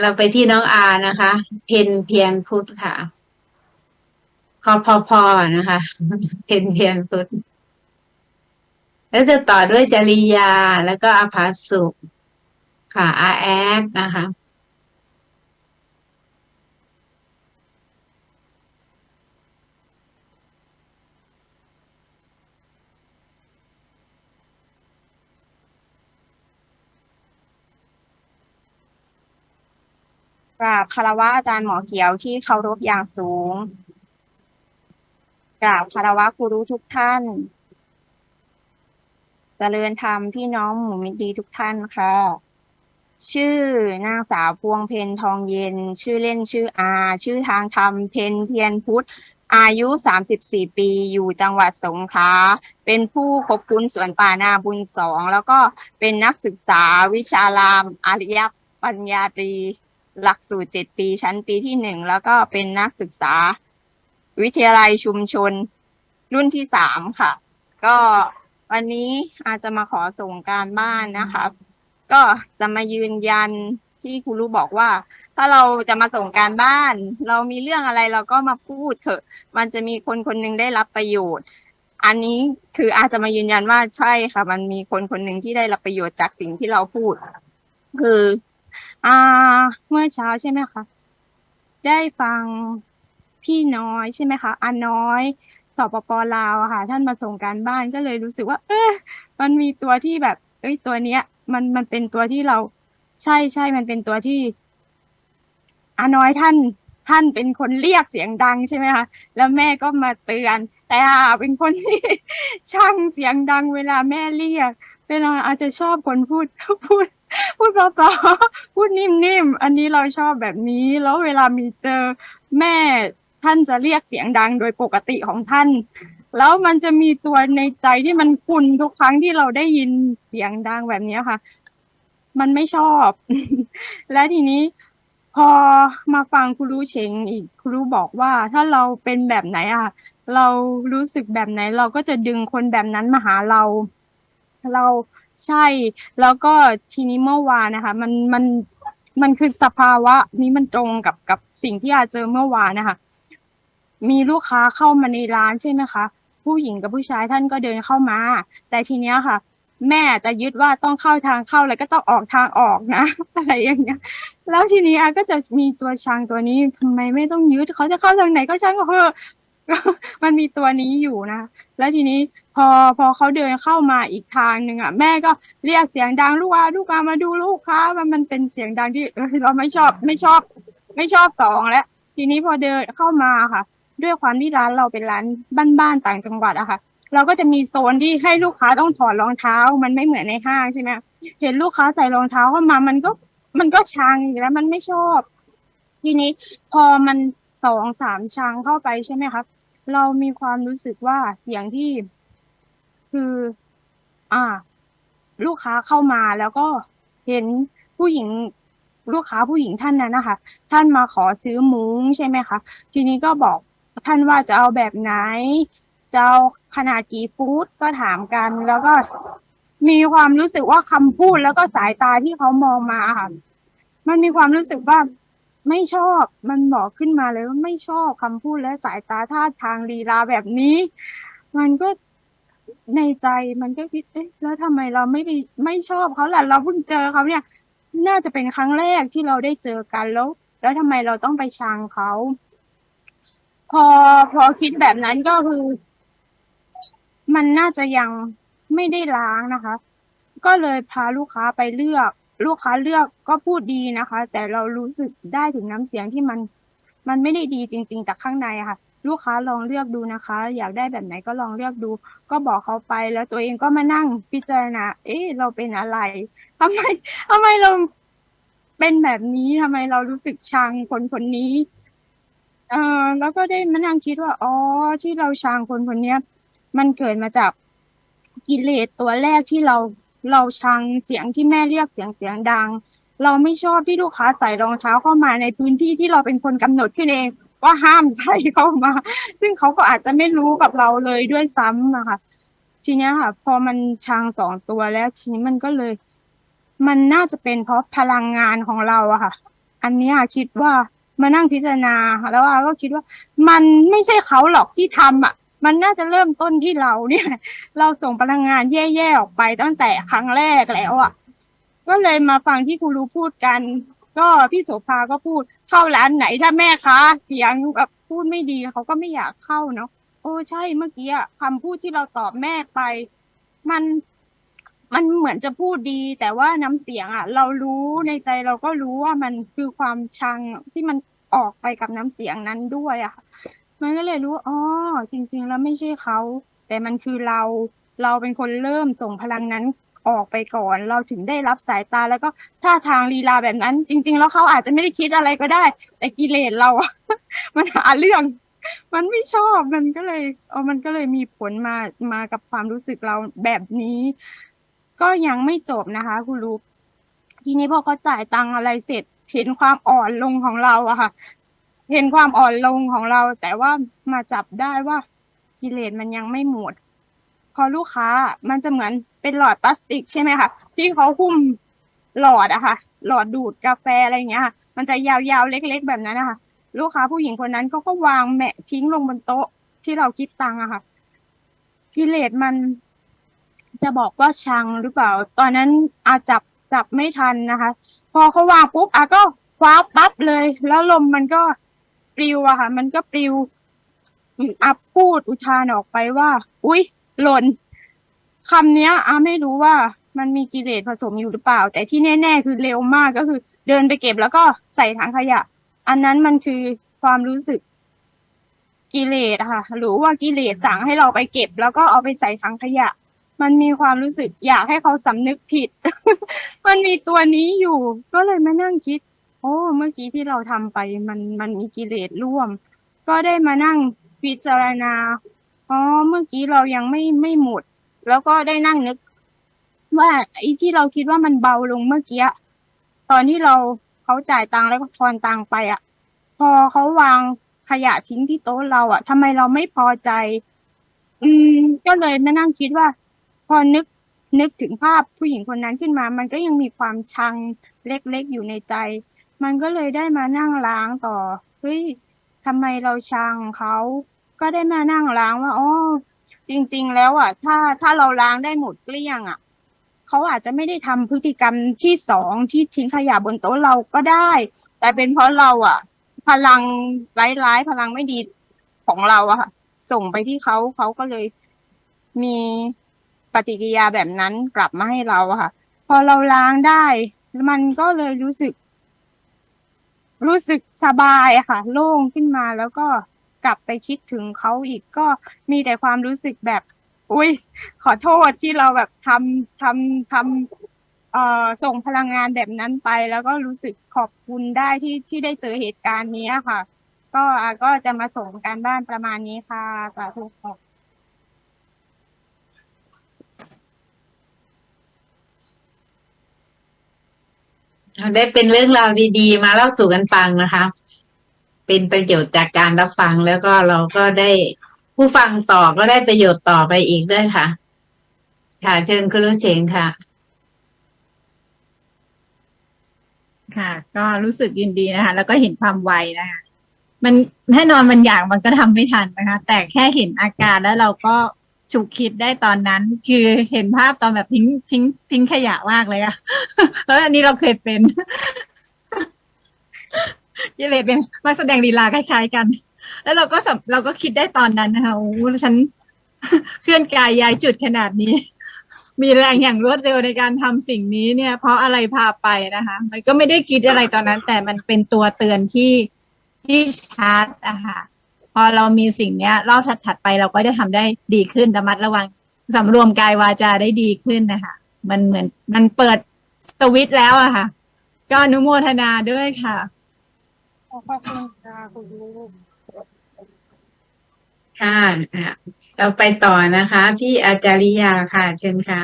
เราไปที่น้องอานะคะ เพนเพียนพุทธค่ะ พอพอพอนะคะ เพนเพียนพุทธแล้วจะต่อด้วยจริยาแล้วก็อาภาสุค่ะอาแอดนะคะ กราบคารวะอาจารย์หมอเขียวที่เคารพอย่างสูง กราบคารวะครูรู้ทุกท่านเจริญธรรมพี่น้องหมู่มิตรดีทุกท่านค่ะ ชื่อนางสาวพวงเพนทองเย็น ชื่อเล่นชื่ออา ชื่อทางธรรมเพนเทียนพุทธ อายุ 34 ปี อยู่จังหวัดสงขลา เป็นผู้คบคุณสวนป่านาบุญสอง แล้วก็เป็นนักศึกษาวิชารามอาริยปัญญาตรี หลักสูตรเจ็ดปีชั้นปีที่หนึ่งแล้วก็เป็นนักศึกษา วิทยาลัยชุมชน รุ่นที่สามค่ะ ก็วันนี้อาจจะมาขอส่งการบ้านนะคะก็จะมายืนยันที่ครูรู้บอกว่า ถ้าเราจะมาส่งการบ้าน เรามีเรื่องอะไรเราก็มาพูดเถอะ มันจะมีคนคนหนึงได้รับประโยชน์ อันนี้คืออาจจะมายืนยันว่าใช่ค่ะ มันมีคนคนหนึ่งที่ได้รับประโยชน์จากสิ่งที่เราพูด คือ อ่า เมื่อเช้าใช่ไหมคะได้ฟังพี่น้อยใช่ไหมคะอาน้อยสปปลาวอะค่ะ ท่านมาส่งการบ้านก็เลยรู้สึกว่า เออมันมีตัวที่แบบ เอ้ยตัวเนี้ย มันมันเป็นตัวที่เรา ใช่ใช่มันเป็นตัวที่อาน้อยท่าน ท่านเป็นคนเรียกเสียงดังใช่ไหมคะแล้วแม่ก็มาเตือน แต่อาเป็นคนที่ช่างเสียงดังเวลาแม่เรียกเวลาอาจจะชอบคนพูดพูด พูดเพราๆพูดนิ่มๆ อันนี้เราชอบแบบนี้ แล้วเวลามีเจอแม่ท่านจะเรียกเสียงดังโดยปกติของท่าน แล้วมันจะมีตัวในใจที่มันคุนทุกครั้งที่เราได้ยินเสียงดังแบบนี้ค่ะ มันไม่ชอบ และทีนี้พอมาฟังครูเชงอีกครูบอกว่า ถ้าเราเป็นแบบไหนอะ เรารู้สึกแบบไหน เราก็จะดึงคนแบบนั้นมาหาเรา เรา ใช่ แล้วก็ทีนี้เมื่อวานนะคะ มันมันมันคือสภาวะนี้มันตรงกับกับสิ่งที่อาเจอเมื่อวานนะคะ มีลูกค้าเข้ามาในร้านใช่ไหมคะ ผู้หญิงกับผู้ชายท่านก็เดินเข้ามา แต่ทีเนี้ยค่ะ แม่จะยึดว่าต้องเข้าทางเข้าแล้วก็ต้องออกทางออกนะ อะไรอย่างเงี้ย แล้วทีนี้อาก็จะมีตัวช้างตัวนี้ทำไมไม่ต้องยึดเขาจะเข้าทางไหนก็ช่างเขาเถอะมันมีตัวนี้อยู่นะ แล้วทีนี้ พอพอเขาเดินเข้ามาอีกทางหนึ่งอะแม่ก็เรียกเสียงดังลูกอาลูกอามาดูลูกค้ามันมันเป็นเสียงดังที่เออเราไม่ชอบไม่ชอบ ไม่ชอบสองแล้วทีนี้พอเดินเข้ามาค่ะ ด้วยความที่ร้านเราเป็นร้านบ้านๆต่างจังหวัดอะค่ะ เราก็จะมีโซนที่ให้ลูกค้าต้องถอดรองเท้า มันไม่เหมือนในห้างใช่ไหมเห็นลูกค้าใส่รองเท้าเข้ามามันก็มันก็ชังอีกแล้วมันไม่ชอบ ทีนี้พอมันสองสามชังเข้าไปใช่ไหมครับเรามีความรู้สึกว่าอย่างที่ คือ อ่า ลูกค้าเข้ามาแล้วก็เห็นผู้หญิงลูกค้าผู้หญิงท่านนั้นนะคะ ท่านมาขอซื้อมุ้งใช่ไหมคะ ทีนี้ก็บอกท่านว่าจะเอาแบบไหน จะเอาขนาดกี่ฟุตก็ถามกัน แล้วก็มีความรู้สึกว่าคำพูดแล้วก็สายตาที่เขามองมาค่ะ มันมีความรู้สึกว่าไม่ชอบ มันบอกขึ้นมาเลยว่าไม่ชอบคำพูดและสายตาท่าทางลีลาแบบนี้ มันก็ ในใจมันก็คิด เอ๊ะ แล้วทำไมเราไม่ได้ไม่ชอบเขาล่ะ เราเพิ่งเจอเขาเนี่ย น่าจะเป็นครั้งแรกที่เราได้เจอกันแล้ว แล้วทำไมเราต้องไปชังเขา พอพอคิดแบบนั้นก็คือ มันน่าจะยังไม่ได้ล้างนะคะ ก็เลยพาลูกค้าไปเลือก ลูกค้าเลือกก็พูดดีนะคะ แต่เรารู้สึกได้ถึงน้ำเสียงที่มัน มันไม่ได้ดีจริง ๆ จากข้างในค่ะ ลูกค้าลองเลือกดูนะคะ อยากได้แบบไหนก็ลองเลือกดู ก็บอกเขาไปแล้วตัวเองก็มานั่งพิจารณา เอ๊ะเราเป็นอะไรทำไมทำไมเราเป็นแบบนี้ทำไมเรารู้สึกชังคนคนนี้ เออแล้วก็ได้มานั่งคิดว่า อ๋อ ที่เราชังคนคนเนี้ยมันเกิดมาจากกิเลสตัวแรกที่เราเราชังเสียงที่แม่เรียกเสียงเสียงดัง เราไม่ชอบที่ลูกค้าใส่รองเท้าเข้ามาในพื้นที่ที่เราเป็นคนกำหนดขึ้นเอง ว่าห้ามใส่เข้ามา ซึ่งเขาก็อาจจะไม่รู้กับเราเลยด้วยซ้ำนะคะทีเนี้ยค่ะ พอมันชังสองตัวแล้วทีนี้มันก็เลย มันน่าจะเป็นเพราะพลังงานของเราอะค่ะ อันนี้คิดว่ามานั่งพิจารณาค่ะแล้วอาก็คิดว่า มันไม่ใช่เขาหรอกที่ทำอะ มันน่าจะเริ่มต้นที่เราเนี่ย เราส่งพลังงานแย่ๆออกไปตั้งแต่ครั้งแรกแล้วอะ ก็เลยมาฟังที่ครูรู้พูดกัน ก็พี่โสภาก็พูดเข้าร้านไหนถ้าแม่ค้าเสียงแบบพูดไม่ดีเขาก็ไม่อยากเข้าเนาะโอ้ใช่เมื่อกี้อะคำพูดที่เราตอบแม่ไป มันมันเหมือนจะพูดดี แต่ว่าน้ำเสียงอะ เรารู้ในใจเราก็รู้ว่ามันคือความชังที่มันออกไปกับน้ำเสียงนั้นด้วยอะ่ะมันก็เลยรู้อ๋อจริง ๆ แล้วไม่ใช่เขาแต่มันคือเราเราเป็นคนเริ่มส่งพลังนั้น ออกไปก่อน เราถึงได้รับสายตาแล้วก็ท่าทางลีลาแบบนั้น จริง ๆ แล้วเขาอาจจะไม่ได้คิดอะไรก็ได้ แต่กิเลสเรา มันหาเรื่อง มันไม่ชอบมันก็เลยเออมันก็เลยมีผลมามากับความรู้สึกเราแบบนี้ ก็ยังไม่จบนะคะ คุณลูกทีนี้พอเขาจ่ายตังอะไรเสร็จเห็นความอ่อนลงของเราอะค่ะ เห็นความอ่อนลงของเรา แต่ว่ามาจับได้ว่ากิเลสมันยังไม่หมด อลูกค้ามันจะเหมือนเป็นหลอดพลาสติกใช่ไหมคะที่เขาหุ้มหลอดอะค่ะ หลอดดูดกาแฟอะไรเงี้ยค่ะ มันจะยาวๆเล็ก ๆ แบบนั้นนะคะลูกค้าผู้หญิงคนนั้นเขาก็วางแมะทิ้งลงบนโต๊ะที่เราคิดตังค์อะค่ะกิเลสมันจะบอกว่าชังหรือเปล่า ตอนนั้นอาจับจับไม่ทันนะคะ พอเขาวางปุ๊บอาก็คว้าปั๊บเลย แล้วลมมันก็ปลิวอะค่ะ มันก็ปลิวอาพูดอุทานออกไปว่า อุ๊ย หล่นคำเนี้ยอาไม่รู้ว่ามันมีกิเลสผสมอยู่หรือเปล่า แต่ที่แน่ ๆ คือเร็วมากก็คือ เดินไปเก็บแล้วก็ใส่ถังขยะ อันนั้นมันคือความรู้สึกกิเลสค่ะ หรือว่ากิเลสสั่งให้เราไปเก็บ แล้วก็เอาไปใส่ถังขยะ มันมีความรู้สึกอยากให้เขาสำนึกผิด มันมีตัวนี้อยู่ ก็เลยมานั่งคิด โอ้เมื่อกี้ที่เราทำไป มันมันมีกิเลสร่วม ก็ได้มานั่งพิจารณา อ๋อ เมื่อกี้เรายังไม่ไม่หมด แล้วก็ได้นั่งนึก ว่าไอ้ที่เราคิดว่ามันเบาลงเมื่อกี้ตอนที่เราเขาจ่ายตังค์แล้วก็ทอนตังค์ไปอะ พอเขาวางขยะทิ้งที่โต๊ะเราอะทำไมเราไม่พอใจ อืม ก็เลยมานั่งคิดว่า พอนึกนึกถึงภาพผู้หญิงคนนั้นขึ้นมา มันก็ยังมีความชังเล็กๆอยู่ในใจ มันก็เลยได้มานั่งล้างต่อ เฮ้ยทำไมเราชังเขา ก็ได้มานั่งล้างว่าอ๋อจริง ๆ แล้วอะ ถ้าถ้าเราล้างได้หมดเกลี้ยงอะเขาอาจจะไม่ได้ทำพฤติกรรมที่สองที่ทิ้งขยะบนโต๊ะเราก็ได้ แต่เป็นเพราะเราอะ พลังร้ายๆพลังไม่ดีของเราอะค่ะ ส่งไปที่เขาเขาก็เลยมีปฏิกิริยาแบบนั้นกลับมาให้เราอะค่ะ พอเราล้างได้ มันก็เลยรู้สึก รู้สึกสบายค่ะ โล่งขึ้นมาแล้วก็ กลับไปคิดถึงเขาอีกก็มีแต่ความรู้สึกแบบ อุ้ยขอโทษที่เราแบบทำทำทำเอ่อส่งพลังงานแบบนั้นไป แล้วก็รู้สึกขอบคุณได้ที่ที่ได้เจอเหตุการณ์นี้ค่ะ ก็อาก็จะมาส่งการบ้านประมาณนี้ค่ะสาธุค่ะได้เป็นเรื่องราวดี ๆ มาเล่าสู่กันฟังนะคะ เป็นประโยชน์จากการรับฟังแล้วก็เราก็ได้ผู้ฟังต่อก็ได้ประโยชน์ต่อไปอีกด้วยค่ะ ค่ะเชิญคุณลุเชงค่ะ ค่ะ ก็รู้สึกยินดีนะคะ แล้วก็เห็นความไวนะคะมันแน่นอนมันอย่างมันก็ทำไม่ทันนะคะ แต่แค่เห็นอาการแล้วเราก็ฉุกคิดได้ตอนนั้น คือเห็นภาพตอนแบบทิ้งทิ้งทิ้งขยะมากเลยอะเอออันนี้เราเคยเป็น กิเลเป็นนักแสดงลีลาคล้ายๆกัน แล้วเราก็สับเราก็คิดได้ตอนนั้นนะคะโอ้โหฉัน เคลื่อนกายย้ายจุดขนาดนี้ มีแรงอย่างรวดเร็วในการทำสิ่งนี้เนี่ย เพราะอะไรพาไปนะคะ มันก็ไม่ได้คิดอะไรตอนนั้น แต่มันเป็นตัวเตือนที่ที่ชัดนะคะพอเรามีสิ่งเนี้ยรอบถัดๆไปเราก็จะทำได้ดีขึ้นระมัดระวังสำรวมกายวาจาได้ดีขึ้นนะคะมันเหมือนมันเปิดสวิตช์แล้วอะค่ะ ก็อนุโมทนาด้วยค่ะ ขอบคุณค่ะคุณลูกค่ะอะเราไปต่อนะคะ ที่อาจาริยาค่ะ เชิญค่ะ